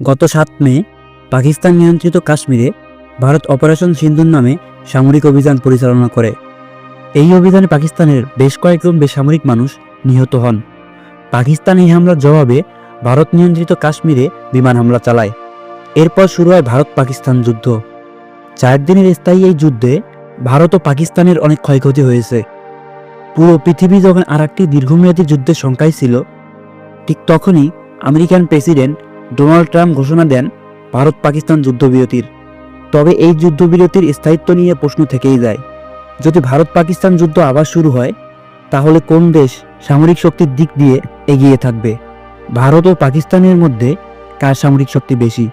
গত সাত মে, পাকিস্তান নিয়ন্ত্রিত কাশ্মীরে ভারত অপারেশন সিন্ধুর নামে সামরিক অভিযান পরিচালনা করে। এই অভিযানে পাকিস্তানের বেশ কয়েকজন বেসামরিক মানুষ নিহত হন। পাকিস্তান এই হামলার জবাবে ভারত নিয়ন্ত্রিত কাশ্মীরে বিমান হামলা চালায়। এরপর শুরু হয় ভারত পাকিস্তান যুদ্ধ। চার দিনের স্থায়ী এই যুদ্ধে ভারত ও পাকিস্তানের অনেক ক্ষয়ক্ষতি হয়েছে। পুরো পৃথিবী যখন আর একটি দীর্ঘমেয়াদী যুদ্ধের সংখ্যায় ছিল, ঠিক তখনই আমেরিকান প্রেসিডেন্ট ডোনাল্ড ট্রাম্প ঘোষণা দেন, ভারত পাকিস্তান যুদ্ধবিরতির। তবে এই যুদ্ধবিরতির স্থায়িত্ব নিয়ে প্রশ্ন থেকেই যায়। যদি ভারত পাকিস্তান যুদ্ধ আবার শুরু হয়, তাহলে কোন দেশ সামরিক শক্তির দিক দিয়ে এগিয়ে থাকবে? ভারত ও পাকিস্তানের মধ্যে কার সামরিক শক্তি বেশি?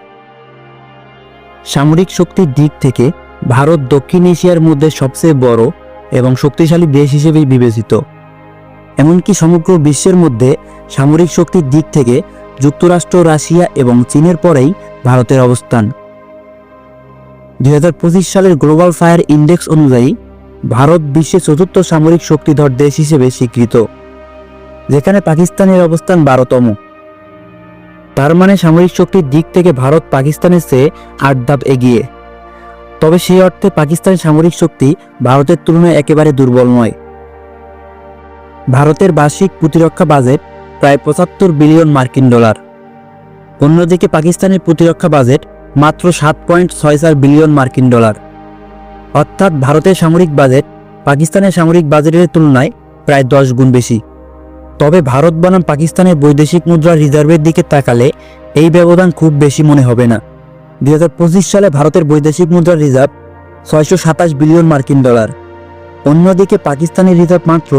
সামরিক শক্তির দিক থেকে ভারত দক্ষিণ এশিয়ার মধ্যে সবচেয়ে বড় এবং শক্তিশালী দেশ হিসেবেই বিবেচিত। এমনকি সমগ্র বিশ্বের মধ্যে সামরিক শক্তির দিক থেকে যুক্তরাষ্ট্র, রাশিয়া এবং চীনের পরেই ভারতের অবস্থান। দুই হাজার পঁচিশ সালের গ্লোবাল ফায়ার ইন্ডেক্স অনুযায়ী, ভারত বিশ্বের চতুর্থ সামরিক শক্তিধর দেশ হিসেবে স্বীকৃত, যেখানে পাকিস্তানের অবস্থান বারোতম। তার মানে সামরিক শক্তির দিক থেকে ভারত পাকিস্তানের চেয়ে আট ধাপ এগিয়ে। তবে সেই অর্থে পাকিস্তানের সামরিক শক্তি ভারতের তুলনায় একেবারে দুর্বল নয়। ভারতের বার্ষিক প্রতিরক্ষা বাজেট প্রায় পঁচাত্তর বিলিয়ন মার্কিন ডলার। অন্যদিকে পাকিস্তানের প্রতিরক্ষা বাজেট মাত্র সাত পয়েন্ট ছয় চার বিলিয়ন মার্কিন ডলার। অর্থাৎ ভারতের সামরিক বাজেট পাকিস্তানের সামরিক বাজেটের তুলনায় প্রায় দশ গুণ বেশি। তবে ভারত বনাম পাকিস্তানের বৈদেশিক মুদ্রার রিজার্ভের দিকে তাকালে এই ব্যবধান খুব বেশি মনে হবে না। দুই হাজার পঁচিশ সালে ভারতের বৈদেশিক মুদ্রার রিজার্ভ ছয়শো সাতাশ বিলিয়ন মার্কিন ডলার। অন্যদিকে পাকিস্তানের রিজার্ভ মাত্র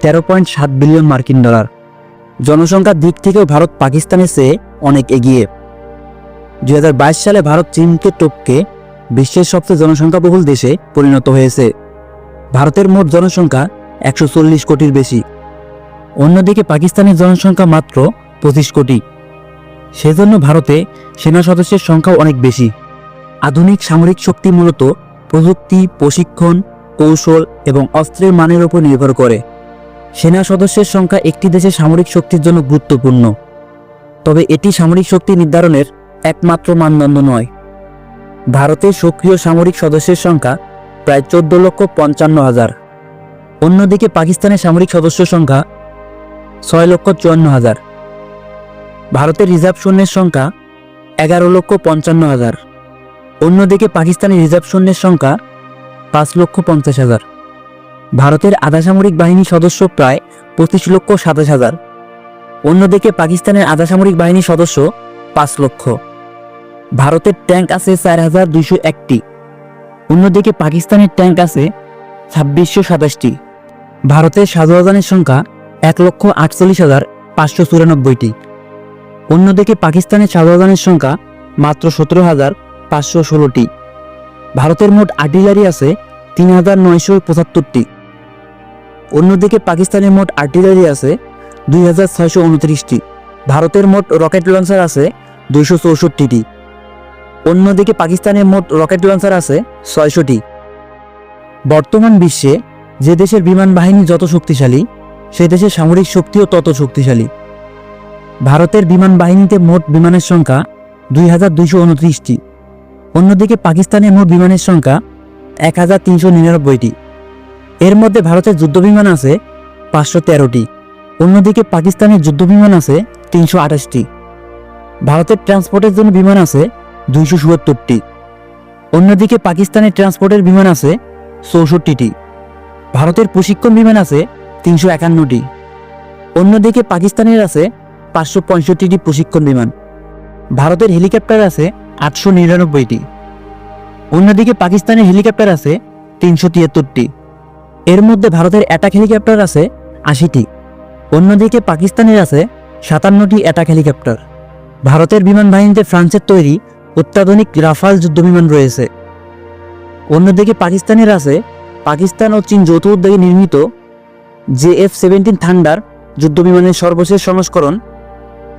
তেরো পয়েন্ট সাত বিলিয়ন মার্কিন ডলার। জনসংখ্যার দিক থেকেও ভারত পাকিস্তানের চেয়ে অনেক এগিয়ে। দু হাজার বাইশ সালে ভারত চীনকে টপকে বিশ্বের সবচেয়ে জনসংখ্যাবহুল দেশে পরিণত হয়েছে। ভারতের মোট জনসংখ্যা একশো চল্লিশ কোটির বেশি। অন্যদিকে পাকিস্তানের জনসংখ্যা মাত্র পঁচিশ কোটি। সেজন্য ভারতে সেনা সদস্যের সংখ্যাও অনেক বেশি। আধুনিক সামরিক শক্তি মূলত প্রযুক্তি, প্রশিক্ষণ, কৌশল এবং অস্ত্রের মানের উপর নির্ভর করে। সেনা সদস্যের সংখ্যা একটি দেশের সামরিক শক্তির জন্য গুরুত্বপূর্ণ। তবে এটি সামরিক শক্তি নির্ধারণের একমাত্র মানদণ্ড নয়। ভারতের সক্রিয় সামরিক সদস্যের সংখ্যা প্রায় চোদ্দ লক্ষ পঞ্চান্ন হাজার। অন্যদিকে পাকিস্তানের সামরিক সদস্য সংখ্যা ছয় লক্ষ চুয়ান্ন হাজার। ভারতের রিজার্ভ সৈন্যের সংখ্যা এগারো লক্ষ পঞ্চান্ন হাজার। অন্যদিকে পাকিস্তানের রিজার্ভ সৈন্যের সংখ্যা পাঁচ লক্ষ পঞ্চাশ হাজার। ভারতের আধা সামরিক বাহিনী সদস্য প্রায় পঁচিশ লক্ষ সাতাশ হাজার। অন্যদিকে পাকিস্তানের আধা সামরিক বাহিনীর সদস্য পাঁচ লক্ষ। ভারতের ট্যাঙ্ক আছে চার হাজার দুইশো একটি। অন্যদিকে পাকিস্তানের ট্যাঙ্ক আছে ছাব্বিশশো সাতাশটি। ভারতের শাহজাহানের সংখ্যা এক লক্ষ আটচল্লিশ হাজার পাঁচশো চুরানব্বইটি। অন্যদিকে পাকিস্তানের শাহজাহানের সংখ্যা মাত্র সতেরো হাজার পাঁচশো ষোলোটি। ভারতের মোট আর্টিলারি আছে তিন হাজার নয়শো পঁচাত্তরটি। অন্যদিকে পাকিস্তানের মোট আর্টিলারি আছে, দুই হাজার ছয়শো উনত্রিশটি। ভারতের মোট রকেট লঞ্চার আছে দুইশো চৌষট্টিটি। অন্যদিকে পাকিস্তানের মোট রকেট লঞ্চার আছে ছয়শটি। বর্তমান বিশ্বে যে দেশের বিমান বাহিনী যত শক্তিশালী, সে দেশের সামরিক শক্তিও তত শক্তিশালী। ভারতের বিমান বাহিনীতে মোট বিমানের সংখ্যা দুই হাজার দুইশো উনত্রিশটি। অন্যদিকে পাকিস্তানের মোট বিমানের সংখ্যা এক হাজার তিনশো নিরানব্বইটি। এর মধ্যে ভারতের যুদ্ধবিমান আছে পাঁচশো তেরোটি। অন্যদিকে পাকিস্তানের যুদ্ধবিমান আছে তিনশো আঠাশটি। ভারতের ট্রান্সপোর্টের জন্য বিমান আছে দুইশো সুয়াত্তরটি অন্যদিকে পাকিস্তানের ট্রান্সপোর্টের বিমান আছে চৌষট্টিটি। ভারতের প্রশিক্ষণ বিমান আছে তিনশো একান্নটি। অন্যদিকে পাকিস্তানের আছে পাঁচশো পঁয়ষট্টিটি প্রশিক্ষণ বিমান। ভারতের হেলিকপ্টার আছে আটশো নিরানব্বইটি। অন্যদিকে পাকিস্তানের হেলিকপ্টার আছে তিনশো তিয়াত্তরটি। এর মধ্যে ভারতের অ্যাটাক হেলিকপ্টার আছে আশিটি। অন্যদিকে পাকিস্তানের আছে সাতান্নটি অ্যাটাক হেলিকপ্টার ভারতের বিমান বাহিনীতে ফ্রান্সের তৈরি অত্যাধুনিক রাফাল যুদ্ধবিমান রয়েছে। অন্যদিকে পাকিস্তানের আছে পাকিস্তান ও চীন যৌথ উদ্যোগে নির্মিত জে এফ সেভেন্টিন থান্ডার যুদ্ধবিমানের সর্বশেষ সংস্করণ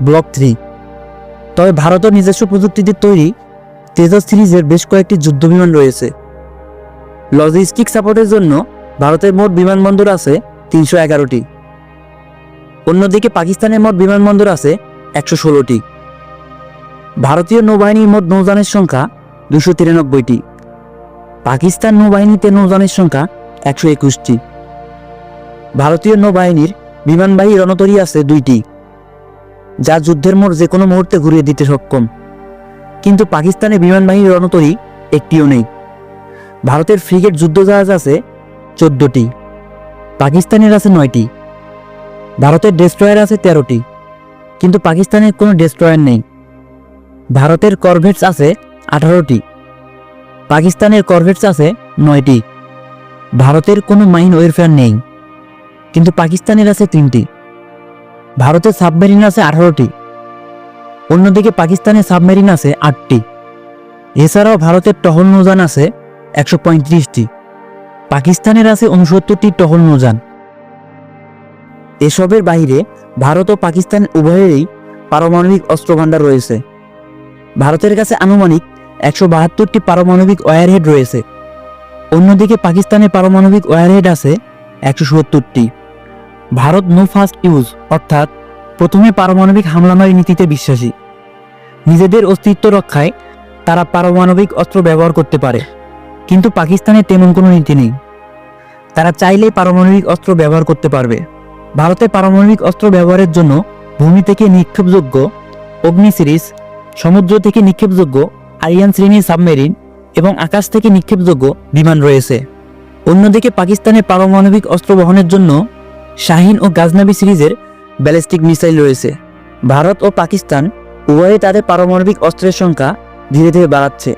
ব্লক থ্রি। তবে ভারতের নিজস্ব প্রযুক্তিতে তৈরি তেজস সিরিজের বেশ কয়েকটি যুদ্ধবিমান রয়েছে। লজিস্টিক সাপোর্টের জন্য ভারতের মোট বিমানবন্দর আছে তিনশো এগারোটি। অন্যদিকে পাকিস্তানের মোট বিমানবন্দর আছে একশো ষোলোটি। ভারতীয় নৌবাহিনীর মোট নৌযানের সংখ্যা দুশো তিরানব্বইটি। পাকিস্তান নৌবাহিনীতে নৌযানের সংখ্যা একশো একুশটি। ভারতীয় নৌবাহিনীর বিমানবাহী রণতরী আছে দুইটি, যা যুদ্ধের মোড় যে কোনো মুহূর্তে ঘুরিয়ে দিতে সক্ষম। কিন্তু পাকিস্তানে বিমানবাহী রণতরী একটিও নেই। ভারতের ফ্রিগেট যুদ্ধজাহাজ আছে চোদ্দটি। পাকিস্তানের আছে নয়টি। ভারতের ডেস্ট্রয়ার আছে তেরোটি। কিন্তু পাকিস্তানের কোনো ডেস্ট্রয়ার নেই। ভারতের করভেটস আছে আঠারোটি। পাকিস্তানের করভেটস আছে নয়টি। ভারতের কোনো মাইন ওয়েরফেয়ার নেই। কিন্তু পাকিস্তানের আছে তিনটি। ভারতের সাবমেরিন আছে আঠারোটি। অন্যদিকে পাকিস্তানের সাবমেরিন আছে আটটি। এছাড়াও ভারতের টহল নৌযান আছে একশো পঁয়ত্রিশটি। পাকিস্তানের আছে উনসত্তরটি টহল নৌযান। এসবের বাইরে ভারত ও পাকিস্তান উভয়েরই পারমাণবিক অস্ত্রভাণ্ডার রয়েছে। ভারতের কাছে আনুমানিক একশো বাহাত্তরটি পারমাণবিক ওয়ারহেড রয়েছে। অন্যদিকে পাকিস্তানের পারমাণবিক ওয়ারহেড আছে একশো সত্তরটি। ভারত নো ফার্স্ট ইউজ, অর্থাৎ প্রথমে পারমাণবিক হামলামারি নীতিতে বিশ্বাসী। নিজেদের অস্তিত্ব রক্ষায় তারা পারমাণবিক অস্ত্র ব্যবহার করতে পারে। কিন্তু পাকিস্তানের তেমন কোনো নীতি নেই। তারা চাইলেই পারমাণবিক অস্ত্র ব্যবহার করতে পারবে। ভারতে পারমাণবিক অস্ত্র ব্যবহারের জন্য ভূমি থেকে নিক্ষেপযোগ্য অগ্নি সিরিজ, সমুদ্র থেকে নিক্ষেপযোগ্য আরিয়ান শ্রেণির সাবমেরিন এবং আকাশ থেকে নিক্ষেপযোগ্য বিমান রয়েছে। অন্যদিকে পাকিস্তানে পারমাণবিক অস্ত্র বহনের জন্য শাহিন ও গাজনাবি সিরিজের ব্যালিস্টিক মিসাইল রয়েছে। ভারত ও পাকিস্তান উভয়ে তাদের পারমাণবিক অস্ত্রের সংখ্যা ধীরে ধীরে বাড়াচ্ছে।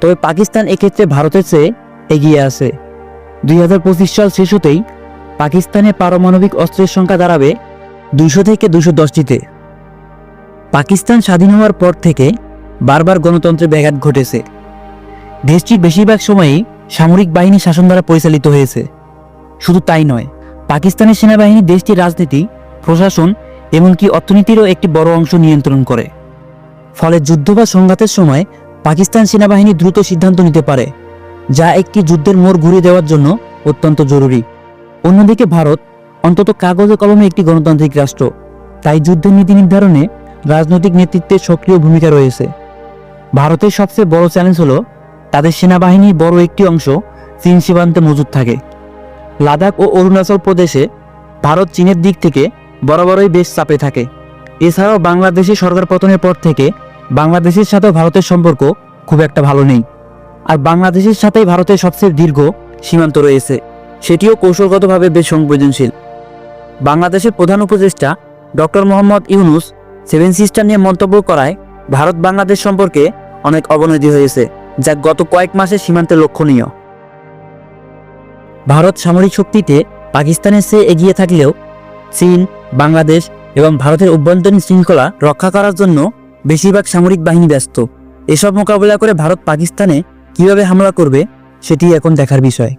তবে পাকিস্তান এক্ষেত্রে ভারতের চেয়ে এগিয়ে আছে। দুই হাজার পঁচিশ সাল শেষ হতেই পাকিস্তানের পারমাণবিক অস্ত্রের সংখ্যা দাঁড়াবে দুশো থেকে দুশো দশটিতে। পাকিস্তান স্বাধীন হওয়ার পর থেকে বারবার গণতন্ত্রের ব্যাঘাত ঘটেছে। দেশটির বেশিরভাগ সময়ই সামরিক বাহিনী শাসন দ্বারা পরিচালিত হয়েছে। শুধু তাই নয়, পাকিস্তানের সেনাবাহিনী দেশটির রাজনীতি, প্রশাসন এমনকি অর্থনীতিরও একটি বড় অংশ নিয়ন্ত্রণ করে। ফলে যুদ্ধ বা সংঘাতের সময় পাকিস্তান সেনাবাহিনী দ্রুত সিদ্ধান্ত নিতে পারে। যা একটি যুদ্ধের মোড় ঘুরিয়ে দেওয়ার জন্য অত্যন্ত জরুরি। অন্যদিকে ভারত অন্তত কাগজে কলমে একটি গণতান্ত্রিক রাষ্ট্র। তাই যুদ্ধের নীতি নির্ধারণে রাজনৈতিক নেতৃত্বের সক্রিয় ভূমিকা রয়েছে। ভারতের সবচেয়ে বড় চ্যালেঞ্জ হলো, তাদের সেনাবাহিনীর বড় একটি অংশ চীন সীমান্তে মজুদ থাকে। লাদাখ ও অরুণাচল প্রদেশে ভারত চীনের দিক থেকে বরাবরই বেশ চাপে থাকে। এছাড়াও বাংলাদেশের সরকার পতনের পর থেকে বাংলাদেশের সাথেও ভারতের সম্পর্ক খুব একটা ভালো নেই। আর বাংলাদেশের সাথেই ভারতের সবচেয়ে দীর্ঘ সীমান্ত রয়েছে। সেটিও কৌশলগতভাবে বেশ সংবেদনশীল। বাংলাদেশের প্রধান উপদেষ্টা doctor Muhammad Yunus seven sister নিয়ে মন্তব্য করায়, ভারত বাংলাদেশ সম্পর্কে অনেক অবনতি হয়েছে, যা গত কয়েক মাসে সীমান্তে লক্ষণীয়। ভারত সামরিক শক্তিতে পাকিস্তানের চেয়ে এগিয়ে থাকলেও চীন, বাংলাদেশ এবং ভারতের অভ্যন্তরীণ শৃঙ্খলা রক্ষা করার জন্য বেশিরভাগ সামরিক বাহিনী ব্যস্ত। এসব মোকাবিলা করে ভারত পাকিস্তানে কীভাবে হামলা করবে সেটি এখন দেখার বিষয়।